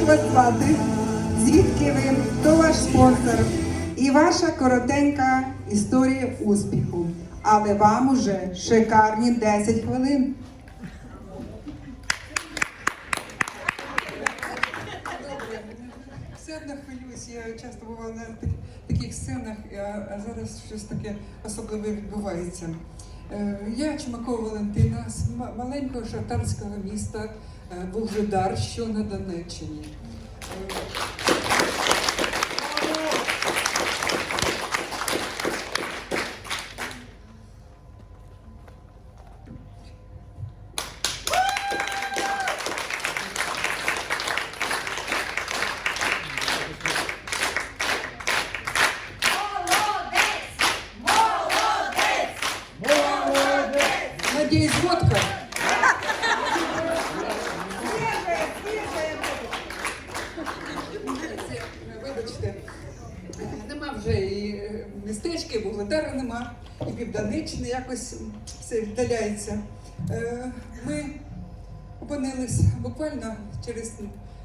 як вас звати, звідки ви, хто ваш спонсор і ваша коротенька історія успіху. Але вам уже шикарні 10 хвилин. Все одно хвилююсь, я часто бувала на таких сценах, а зараз щось таке особливе відбувається. Е, Я Чумакова Валентина з маленького шахтарського міста е, дар, що на Донеччині. Якось все віддаляється. Е, Ми опинились буквально через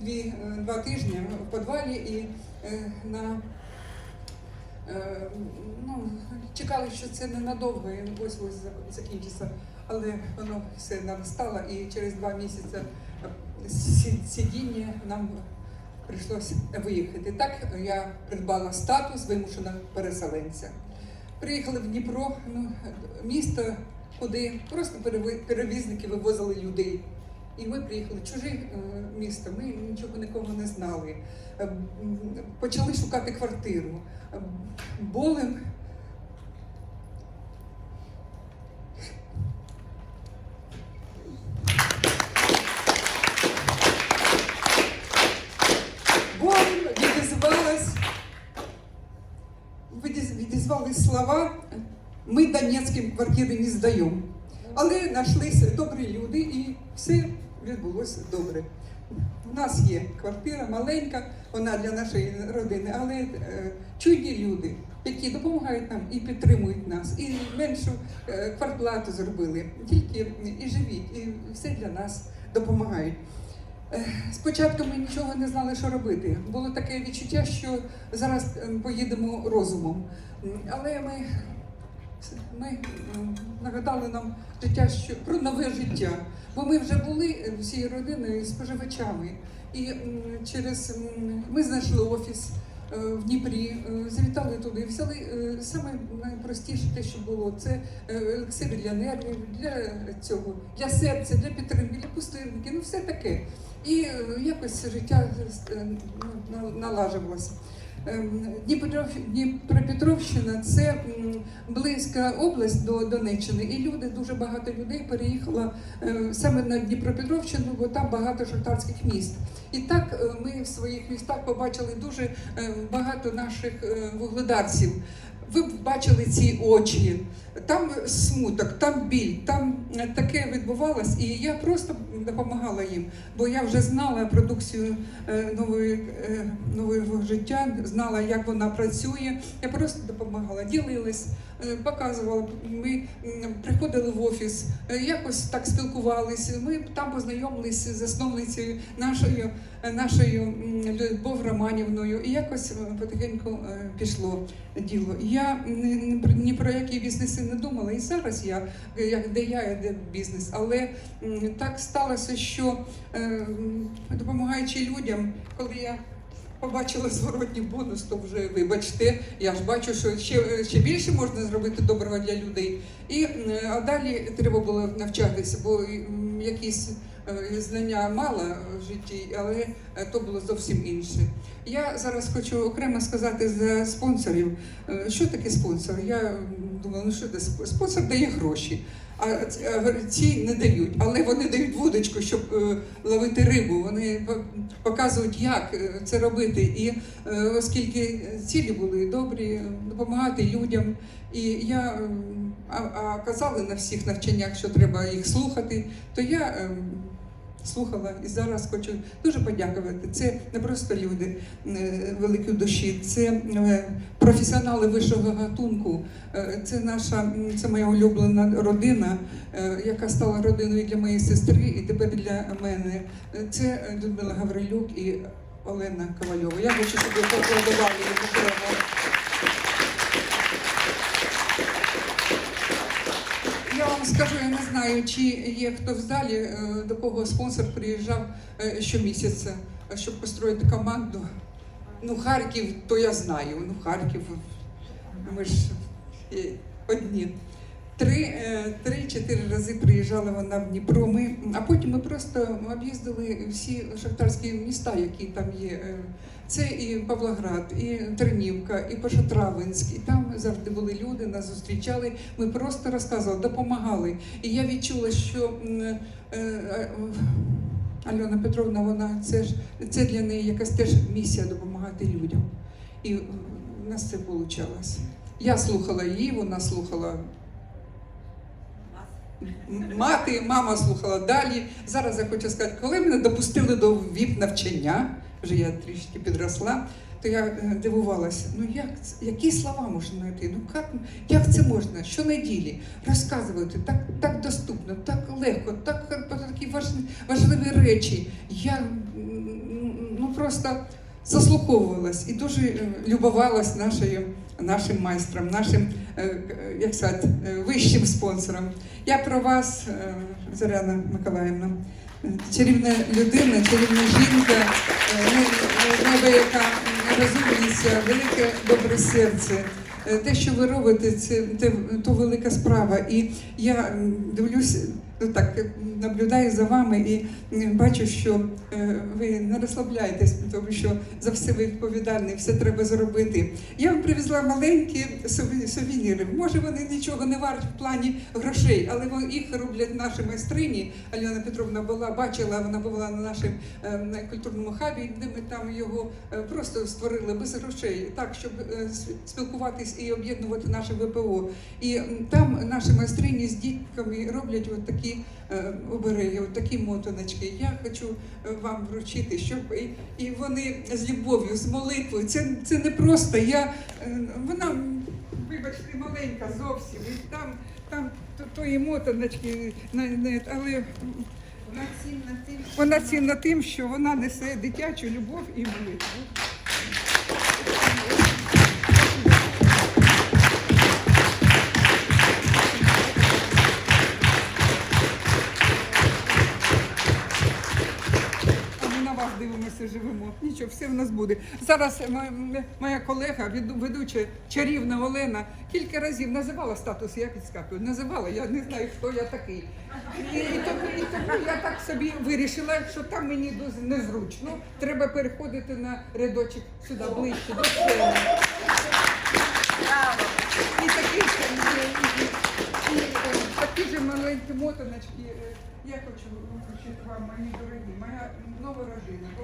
дві, е, два тижні в підвалі і е, на ну, чекали, що це ненадовго, і ось ось закінчиться. Але воно все наростало, і через два місяці сидіння нам прийшлося виїхати. Так я придбала статус вимушеного переселенця. Приїхали в Дніпро, ну, місто, куди просто перевізники вивозили людей. І ми приїхали в чуже е, місто, ми нічого нікого не знали. Е, Почали шукати квартиру. Е, квартири не здаємо. Але знайшлися добрі люди і все відбулося добре. У нас є квартира маленька, вона для нашої родини, але е, чудні люди, які допомагають нам і підтримують нас, і меншу е, квартплату зробили. Тільки і живіть, і все для нас допомагають. Е, Спочатку ми нічого не знали, що робити. Було таке відчуття, що зараз е, поїдемо розумом. Але ми, ми нагадали нам життя, що про нове життя. Бо ми вже були е, всією родиною споживачами. І через ми знайшли офіс е, в Дніпрі, е, завітали туди, взяли е, саме найпростіше те, що було. Це е, елексири для нервів, для цього, для серця, для підтримки, для пустирники, ну все таке. І е, якось життя е, ну, налажувалося. Ем, Дніпро- Дніпропетровщина це близька область до Донеччини, і люди, дуже багато людей переїхало е, саме на Дніпропетровщину, бо там багато шахтарських міст. І так е, ми в своїх містах побачили дуже е, багато наших е, вугледарців. Ви б бачили ці очі, там смуток, там біль, там таке відбувалось, і я просто допомагала їм, бо я вже знала продукцію е, нової, е, нового життя, знала, як вона працює. Я просто допомагала, ділилась, е, показувала. Ми приходили в офіс, якось так спілкувалися. Ми там познайомилися з засновницею нашою, нашою Любов Романівною, і якось потихеньку пішло діло. Я ні про які бізнеси не думала. І зараз я де я, де бізнес. Але так сталося, що е, допомагаючи людям, коли я побачила зворотній бонус, то вже вибачте, я ж бачу, що ще, ще більше можна зробити доброго для людей. І а далі треба було навчатися, бо якісь е, знання мала в житті, але е, то було зовсім інше. Я зараз хочу окремо сказати за спонсорів. Е, Що таке спонсор? Я думала, ну що це спонсор дає гроші. А ці- не дають, але вони дають вудочку, щоб е, ловити рибу. Вони показують, як е, це робити. І оскільки цілі були добрі, допомагати людям. І я а, а казали на всіх навчаннях, що треба їх слухати, то я ем, слухала і зараз хочу дуже подякувати. Це не просто люди е, великі душі, це е, професіонали вищого гатунку. Е, Це наша, це моя улюблена родина, яка стала родиною для моєї сестри і тепер для мене. Це Людмила Гаврилюк і Олена Ковальова. Я хочу, щоб ви поаплодували скажу, я не знаю, чи є хто в залі, е, до кого спонсор приїжджав е, щомісяця, щоб построїти команду. Ну, Харків, то я знаю. Ну, Харків, ми ж е, одні. Три, е, Три-чотири рази приїжджала вона в Дніпро. Ми, а потім ми просто об'їздили всі шахтарські міста, які там є. Е, Це і Павлоград, і Тернівка, і Пошатравинськ. І там завжди були люди, нас зустрічали. Ми просто розказували, допомагали. І я відчула, що е, Альона Петровна, вона це ж це для неї якась теж місія допомагати людям. І в нас це вийшло. Я слухала її, вона слухала мати, мама слухала далі. Зараз я хочу сказати, коли мене допустили до ВІП навчання, вже я трішки підросла, то я е, дивувалася, ну як які слова можна знайти? Ну як, як це можна? Щонеділі розказувати так, так доступно, так легко, так е, про такі важливі, важливі речі. Я ну просто заслуховувалась і дуже е, любувалась нашою, нашим майстром, нашим е, е, як сказати, вищим спонсором. Я про вас, Зоряна Миколаївна, чарівна людина, чарівна жінка, е, не- не- велике добре серце. Те, що ви робите, це то велика справа. І я дивлюсь, ну так е, наблюдаю за вами і бачу, що е, ви не розслабляєтесь, тому що за все ви відповідальні, все треба зробити. Я вам привезла маленькі суве- сувеніри. Може, вони нічого не варті в плані грошей, але їх роблять наші майстрині. Альона Петровна була, бачила, вона була на нашому е, культурному хабі, де ми там його просто створили без грошей, так, щоб спілкуватись і об'єднувати наше ВПО. І там наші майстрині з дітками роблять от такі е, обереги, от такі мотаночки. Я хочу е, вам вручити, щоб і, вони з любов'ю, з молитвою. Це, це не просто. Я, е, вона, вибачте, маленька зовсім. І там, там то- тої на- але Вона цінна тим, вона цінна тим, що вона несе дитячу любов і молитву. Нічого, все в нас буде. Зараз моя колега, ведуча чарівна Олена, кілька разів називала статус, я підскакую. Називала, я не знаю, хто я такий. І, і, тому, і тому я так собі вирішила, що там мені дуже незручно. Треба переходити на рядочок сюди, ближче до сцени. І маленькі мотаночки. е, Я хочу вручити вам, мої дорогі, моя нова родина. Бо.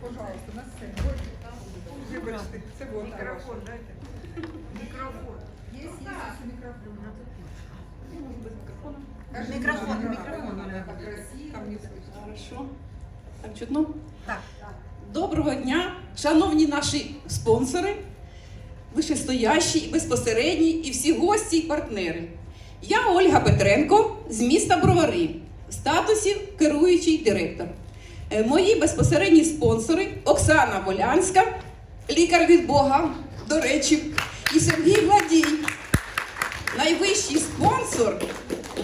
Пожалуйста, на сцену. Вибачте, це вот мікрофон дайте. Не слышно. Хорошо. Так чутно? Доброго дня, шановні наші спонсори, вищестоящі, і безпосередні і всі гості і партнери. Я Ольга Петренко з міста Бровари, в статусі керуючий директор. Е, Мої безпосередні спонсори Оксана Волянська, лікар від Бога, до речі, і Сергій Владій. Найвищий спонсор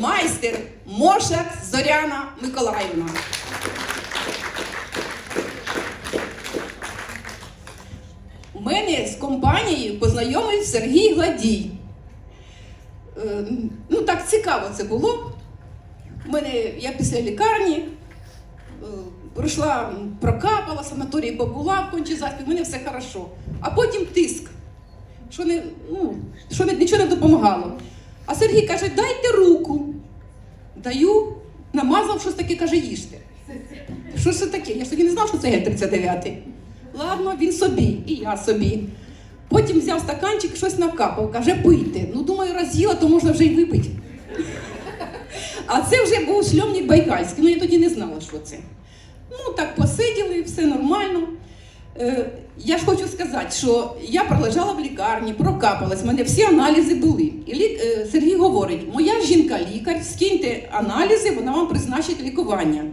майстер Мошак Зоряна Миколаївна. У мене з компанією познайомив Сергій Гладій. Е, ну так цікаво це було. У мене я після лікарні е, пройшла, прокапала, в санаторії побула в кончі заспі, в мене все хорошо. А потім тиск, що, не, ну, що не, нічого не допомагало. А Сергій каже, дайте руку. Даю, намазав щось таке, каже, їжте. Що це таке? Я ж тоді не знав, що це Г-39. Ладно, він собі, і я собі. Потім взяв стаканчик, щось накапав, каже, пийте. Ну, думаю, роз'їла, то можна вже й випити. А це вже був шльомник байкальський, ну я тоді не знала, що це. Ну, так посиділи, все нормально. Е, я ж хочу сказати, що я пролежала в лікарні, прокапалась, в мене всі аналізи були. І лік, е, Сергій говорить: моя жінка лікар, скиньте аналізи, вона вам призначить лікування.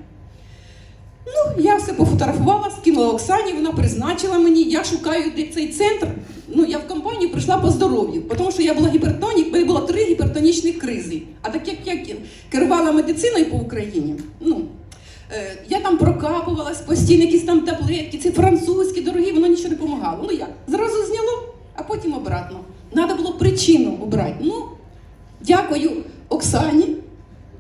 Ну, я все пофотографувала, скинула Оксані, вона призначила мені. Я шукаю де цей центр. Ну, я в компанію прийшла по здоров'ю, тому що я була гіпертонік, мене було три гіпертонічних кризи. А так як я керувала медициною по Україні, ну, я там прокапувалась постійно, якісь там таблетки, ці французькі, дорогі, воно нічого не допомагало. Ну як? Зразу зняло, а потім обратно. Треба було причину обрати. Ну, дякую Оксані,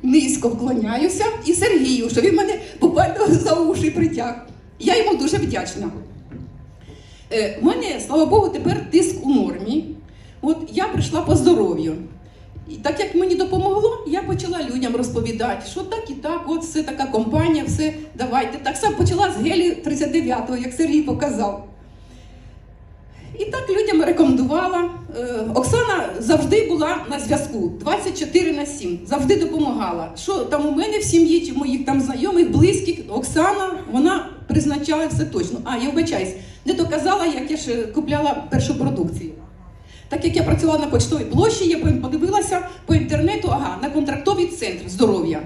низько вклоняюся і Сергію, що він мене буквально за уші притяг. Я йому дуже вдячна. Е, У мене, слава Богу, тепер тиск у нормі. От я прийшла по здоров'ю. І так як мені допомогло, я почала людям розповідати, що так і так, от все така компанія, все давайте. Так само почала з гелі 39-го, як Сергій показав. І так людям рекомендувала. Е, Оксана завжди була на зв'язку 24 на 7, завжди допомагала. Що там у мене в сім'ї, чи моїх там знайомих, близьких, Оксана, вона призначала все точно. А, я вибачаюсь, не доказала, як я ж купляла першу продукцію. Так як я працювала на почтовій площі, я подивилася по інтернету, ага, на контрактовий центр здоров'я.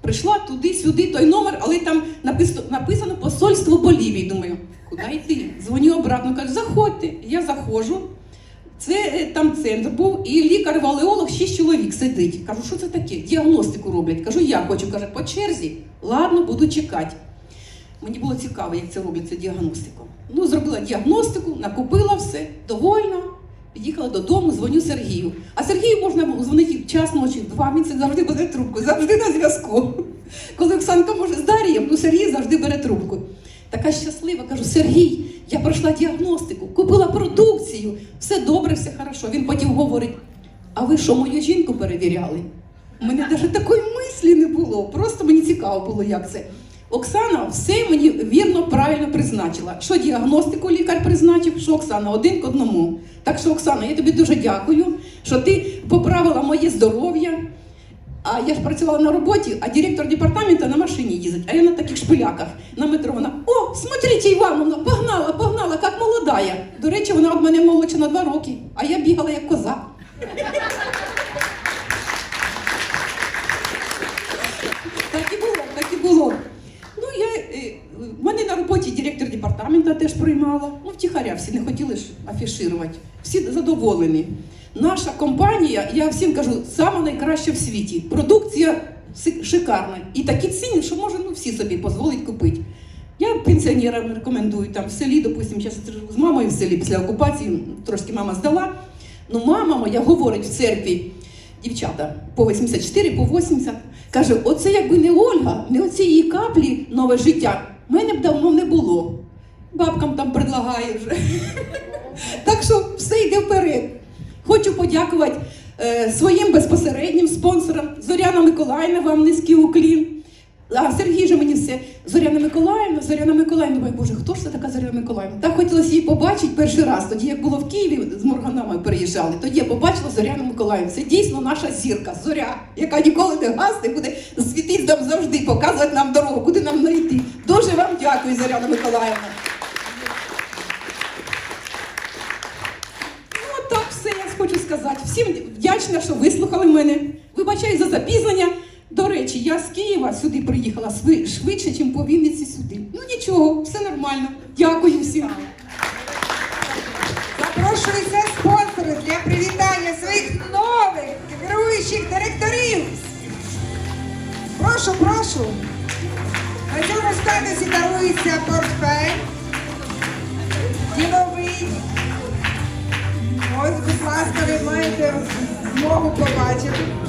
Прийшла туди-сюди той номер, але там написано, написано посольство Болівії. Думаю, куди йти? Дзвоню обратно, кажу, заходьте. Я заходжу. Це е, там центр був, і лікар-валеолог, шість чоловік сидить. Кажу, що це таке? Діагностику роблять. Кажу, я хочу. Каже, по черзі. Ладно, буду чекати. Мені було цікаво, як це робиться діагностику. Ну, зробила діагностику, накупила все, довольна. Під'їхала додому, дзвоню Сергію. А Сергію можна дзвонити час ночі, два місяці завжди бере трубку, завжди на зв'язку. Коли Оксанка може з Дарієм, ну Сергій завжди бере трубку. Така щаслива, кажу, Сергій, я пройшла діагностику, купила продукцію, все добре, все хорошо. Він потім говорить: а ви що, мою жінку перевіряли? У мене навіть такої мислі не було. Просто мені цікаво було, як це. Оксана все мені вірно, правильно призначила. Що діагностику лікар призначив, що Оксана один к одному. Так що, Оксана, я тобі дуже дякую, що ти поправила моє здоров'я. А я ж працювала на роботі, а директор департаменту на машині їздить, а я на таких шпиляках на метро. Вона о, смотрите, Івановна, погнала, погнала, як молодая. До речі, вона від мене молодша на два роки, а я бігала як коза. Так і було, так і було. Ну, я, е, в мене на роботі директор департаменту теж приймала. Ну, втіхаря, всі не хотіли ж афішувати. Всі задоволені. Наша компанія, я всім кажу, сама найкраща в світі. Продукція шикарна. І такі ціни, що може ну, всі собі дозволить купити. Я пенсіонерам рекомендую там в селі, допустимо, зараз з мамою в селі після окупації, трошки мама здала. Ну, мама моя говорить в церкві, дівчата по 84, по 80, каже: оце якби не Ольга, не оці її каплі нове життя, мене б давно не було. Бабкам там предлагає вже. Так що все йде вперед. Хочу подякувати е, своїм безпосереднім спонсорам Зоряна Миколаївна, вам низький уклін. А Сергій же мені все Зоряна Миколаївна, Зоряна Миколаївна. Думаю, боже, хто ж це така Зоряна Миколаївна? Так хотілося її побачити перший раз. Тоді, як було в Києві, з Морганами переїжджали, тоді я побачила Зоряну Миколаївну. Це дійсно наша зірка, зоря, яка ніколи не гасне, буде світити нам завжди, показувати нам дорогу, куди нам знайти. Дуже вам дякую, Зоряна Миколаївна. Ну, так все я хочу сказати. Всім вдячна, що вислухали мене. Вибачаю за запізнення. До речі, я з Києва сюди приїхала швидше, ніж по Вінниці сюди. Ну нічого, все нормально. Дякую всім. Запрошуються спонсори для привітання своїх нових керуючих директорів. Прошу, прошу. На цьому статусі дарується портфель. Діловий. Ось, будь ласка, ви маєте змогу побачити.